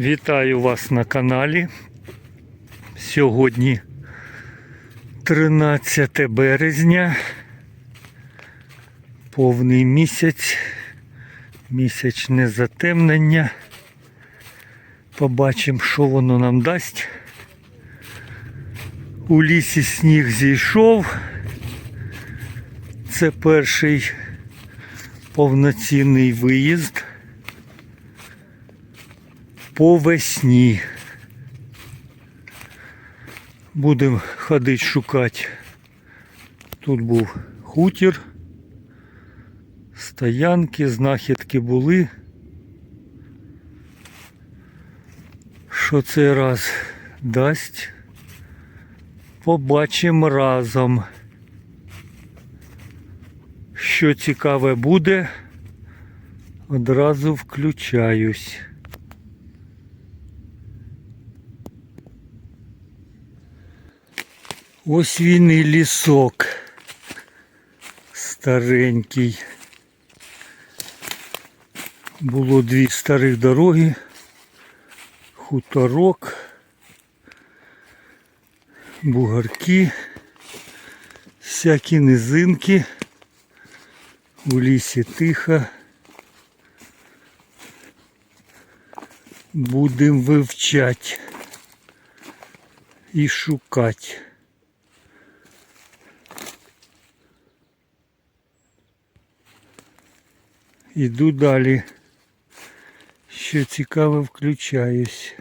Вітаю вас на каналі. Сьогодні 13 березня. Повний місяць. Місячне затемнення. Побачимо, що воно нам дасть. У лісі сніг зійшов. Це перший повноцінний виїзд по весні. Будемо ходити шукати. Тут був хутір, стоянки, знахідки були. Що цей раз дасть? Побачимо разом. Що цікаве буде, одразу включаюсь. Ось він і лісок старенький. Було дві старих дороги, хуторок, бугарки, всякі низинки. У лісі тихо. Будемо вивчати і шукати. Іду далі. Що цікаве, включаюсь.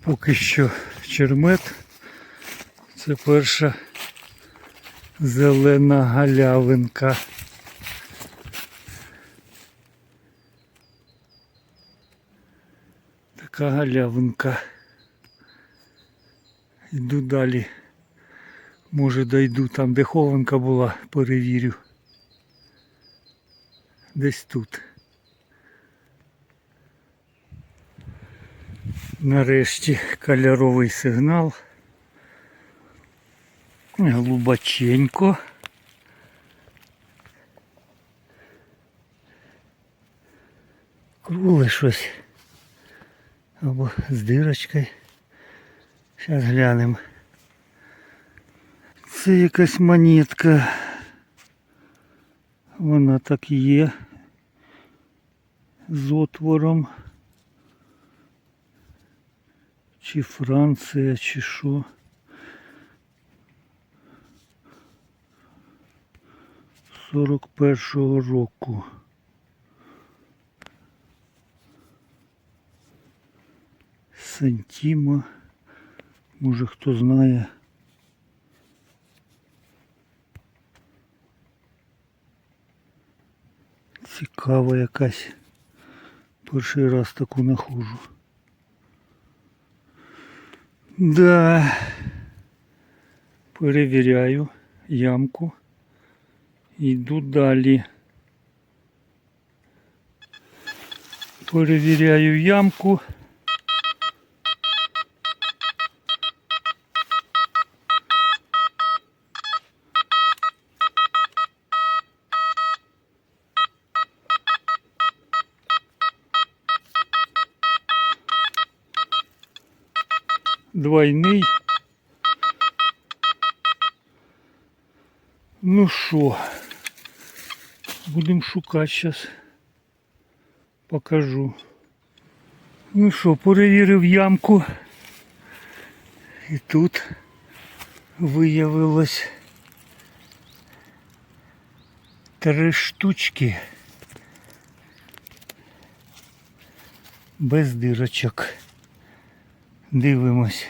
Поки що чермет. Це перша зелена галявинка. Така галявинка. Іду далі. Може дойду там, де хованка була, перевірю. Десь тут. Нарешті кольоровий сигнал. Глубоченько. Кругле щось. Або з дирочкою. Зараз глянемо. Це якась монетка. Вона так є. З отвором. Чи Франція, чи що. Сорок першого року. Сантіма. Може хто знає. Цікава якась. Перший раз таку нахожу. Да. Перевіряю ямку. Йду далі. Перевіряю ямку. Двойний. Ну що, будемо шукати зараз. Покажу. Ну що, перевірив ямку. І тут виявилось три штучки без дирочок. Дивимось.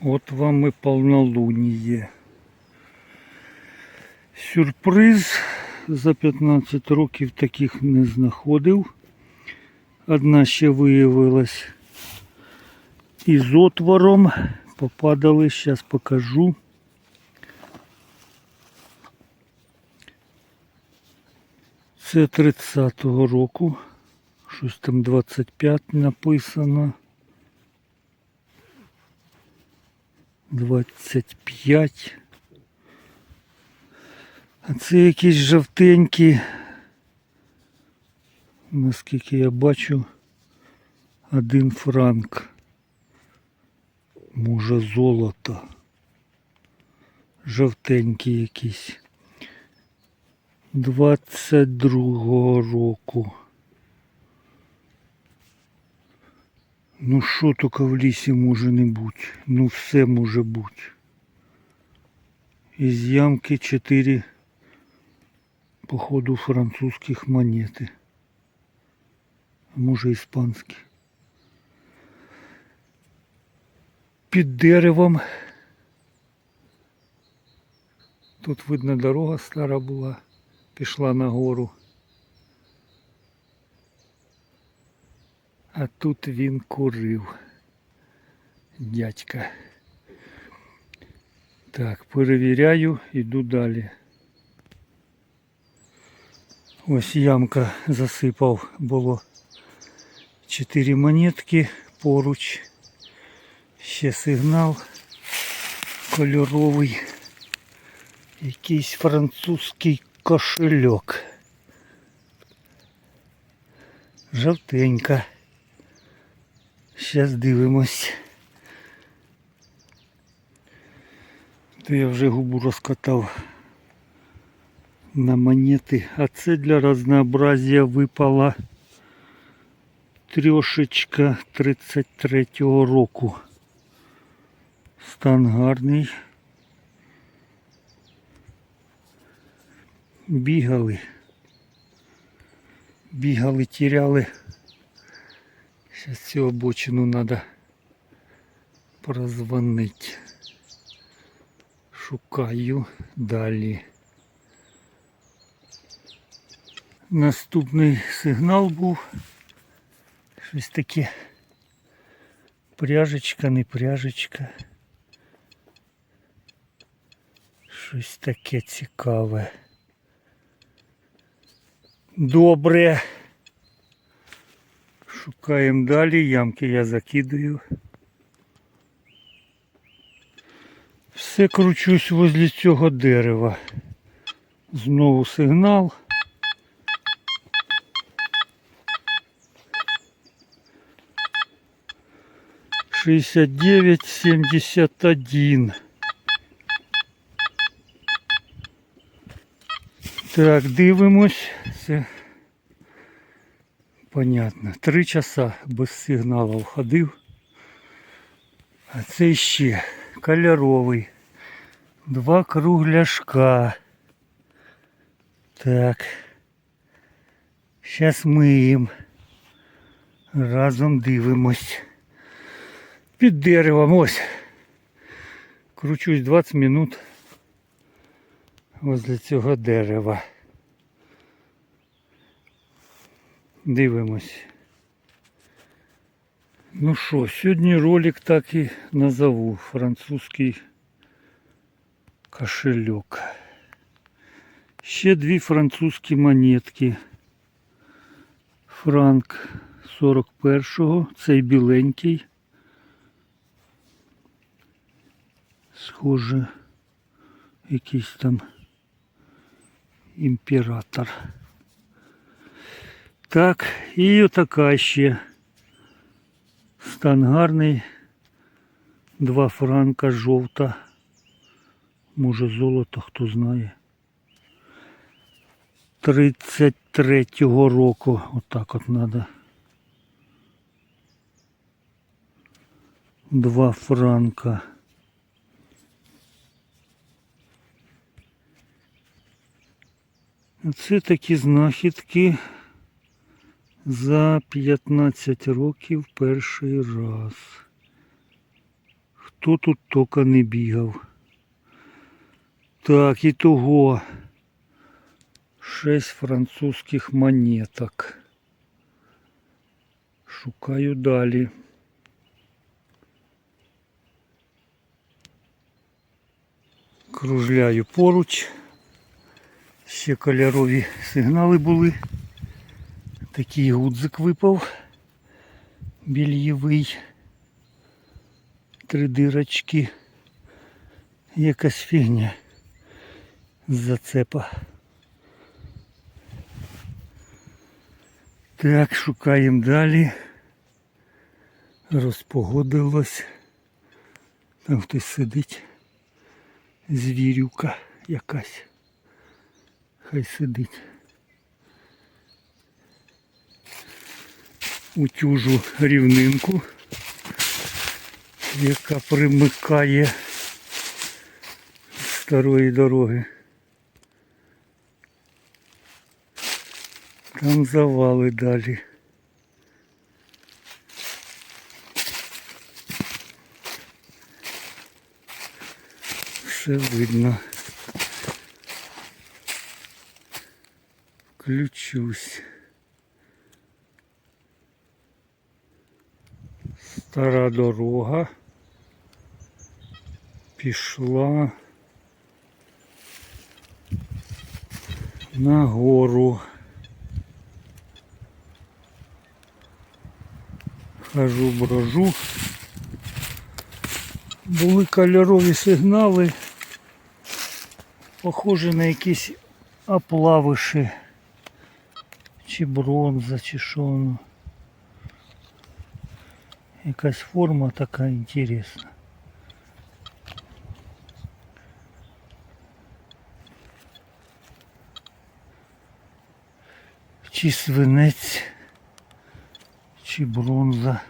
От вам і повнолунніє. Сюрприз. За 15 років таких не знаходив. Одна ще виявилась із отвором. Попадали, зараз покажу. Це 30-го року. Щось там 25 написано. 25. А це якісь жовтенькі, наскільки я бачу, один франк. Може золото. Жовтенькі якісь. 22-го року. Ну що тільки в лісі може не бути? Ну все може бути. Із ямки 4 походу французьких монети. Може іспанські. Під деревом. Тут видно дорога стара була, пішла нагору. А тут він курив. Дядька. Так, перевіряю, іду далі. Ось ямка засипав, було 4 монетки поруч. Ще сигнал кольоровий. Якийсь французький кошельок. Жовтенька. Зараз дивимось. То я вже губу розкатав на монети. А це для разнообразия випала трьошечка 33-го року. Стан гарний. Бігали. Бігали, тіряли. Зараз цю обочину треба прозвонити. Шукаю далі. Наступний сигнал був. Щось таке. Пряжечка, не пряжечка. Щось таке цікаве. Добре. Шукаємо далі, ямки я закидаю. Все кручусь возле цього дерева. Знову сигнал. Шестьдесят девять, семьдесят один. Так, дивимось. Це понятно. Три часа без сигналу ходив. А це ще кольоровий. Два кругляшка. Так. Зараз миємо. Разом дивимось. Під деревом ось. Кручусь 20 минут возле цього дерева. Дивимось. Ну що, сьогодні ролик так і назову. Французький кошельок. Ще дві французькі монетки. Франк 41-го, цей біленький. Схоже, якийсь там імператор. Так, і отака ще. Стан гарний. Два франка жовта. Може золото, хто знає. 33-го року. Отак от надо. Два франка. Це такі знахідки за 15 років перший раз. Хто тут тільки не бігав? Так, і того. Шесть французьких монеток. Шукаю далі. Кружляю поруч. Ще кольорові сигнали були. Такий гудзик випав. Більєвий. Три дирочки. Якась фігня. з зацепа. Так, шукаємо далі. Розпогодилось. Там хтось сидить. Звірюка якась. Хай сидить. Утюжу рівнинку, яка примикає старої дороги. Там завали далі. Все видно. Включусь. Стара дорога пішла на гору. Хожу, брожу. Були кольорові сигнали, похожі на якісь оплавиші, чи бронза, чи що воно. Якась форма така інтересна. Чи свинець, чи бронза.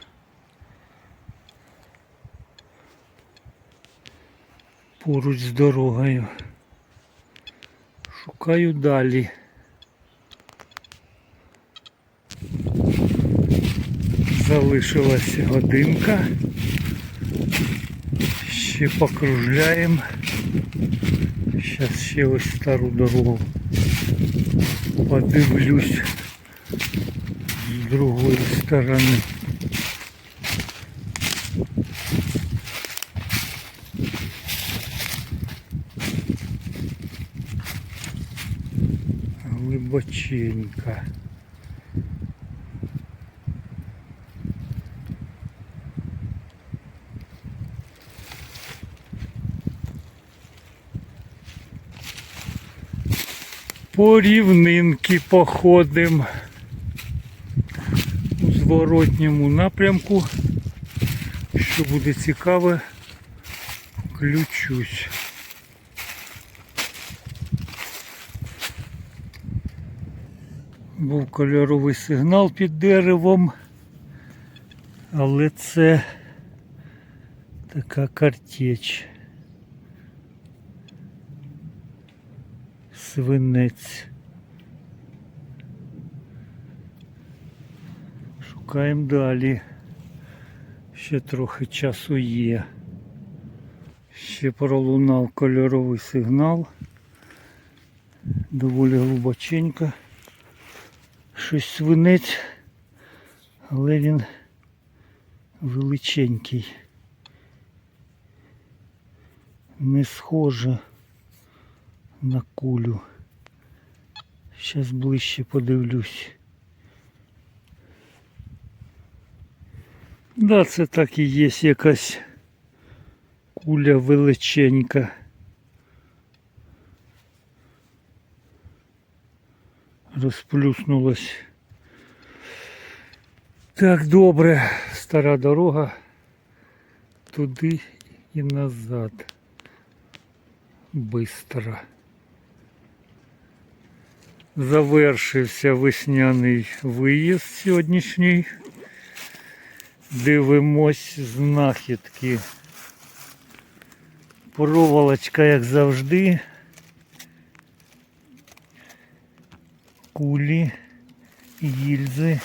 Поруч з дорогою. Шукаю далі. Залишилась годинка. Ще покружляємо. Зараз ще ось стару дорогу подивлюсь з другої сторони. Глибоченько. По рівнинки походим у зворотньому напрямку. Що буде цікаве, включусь. Був кольоровий сигнал під деревом, але це така картеч. Свинець. Шукаємо далі. Ще трохи часу є. Ще пролунав кольоровий сигнал. Доволі глибоченько. Щось свинець, але він величенький. Не схоже на кулю. Зараз ближче подивлюсь. Да, це так і є якась куля величенька. Розплюснулась. Так, добре, стара дорога. Туди і назад. Бистро. Завершився весняний виїзд сьогоднішній. Дивимось знахідки. Проволочка, як завжди. Кулі, гільзи,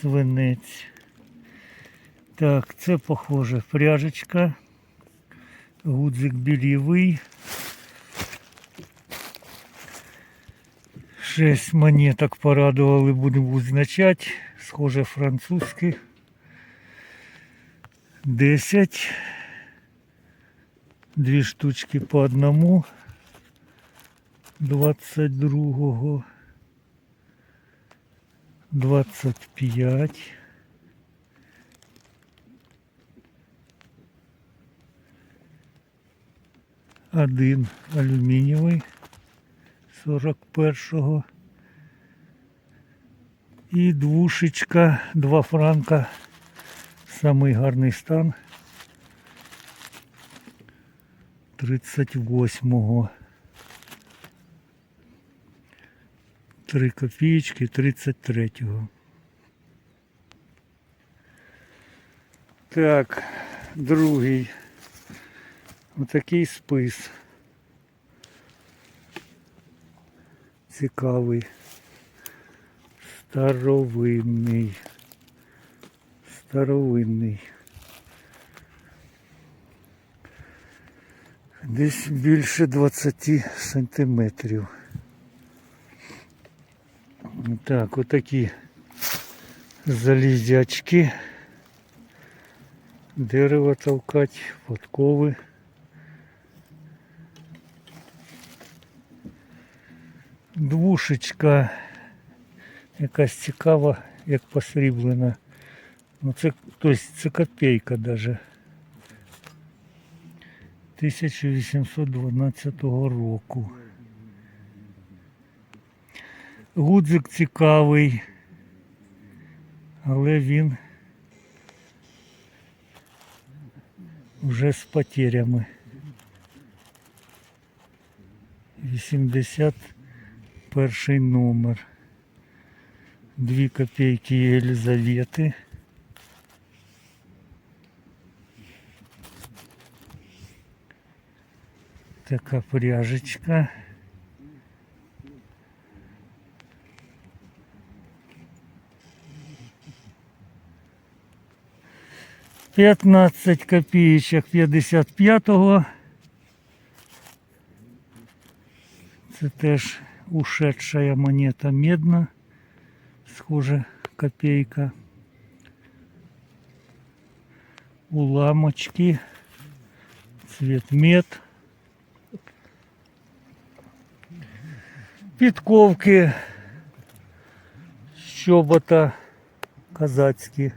свинець. Так, це похоже пряжечка. Гудзик білівий. Шесть монеток порадували, будемо визначати. Схоже французькі. Десять. Дві штучки по одному. 22-го. 25. Один алюмінієвий 41-го. І двушечка, два франка. Самий гарний стан. 38-го. 3 копієчки 33-го. Так, другий. Отакий спис. Цікавий. Старовинний. Старовинний. Десь більше 20 сантиметрів. Так, отакі залізні очки. Дерево толкать, подкови. Двушечка якась цікава, як посріблена. Ну це, тобто це копійка даже. 1812 року. Гудзик цікавий, але він вже з потерями. 81 номер. Дві копійки Єлизавети. Така пряжечка. П'ятнадцять копійочок 55-го. Це теж ушедшая монета медна. Схоже, копейка. Уламочки. Цвет мед. Підковки. Щобота казацькі.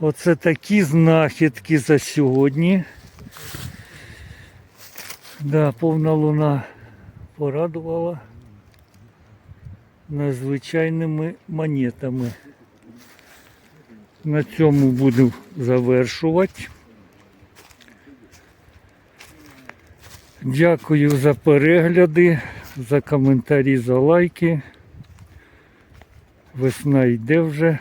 Оце такі знахідки за сьогодні. Да, повна луна Порадувала надзвичайними монетами. На цьому буду завершувати. Дякую за перегляди, за коментарі, за лайки. Весна йде вже.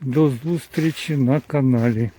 До зустрічі на каналі.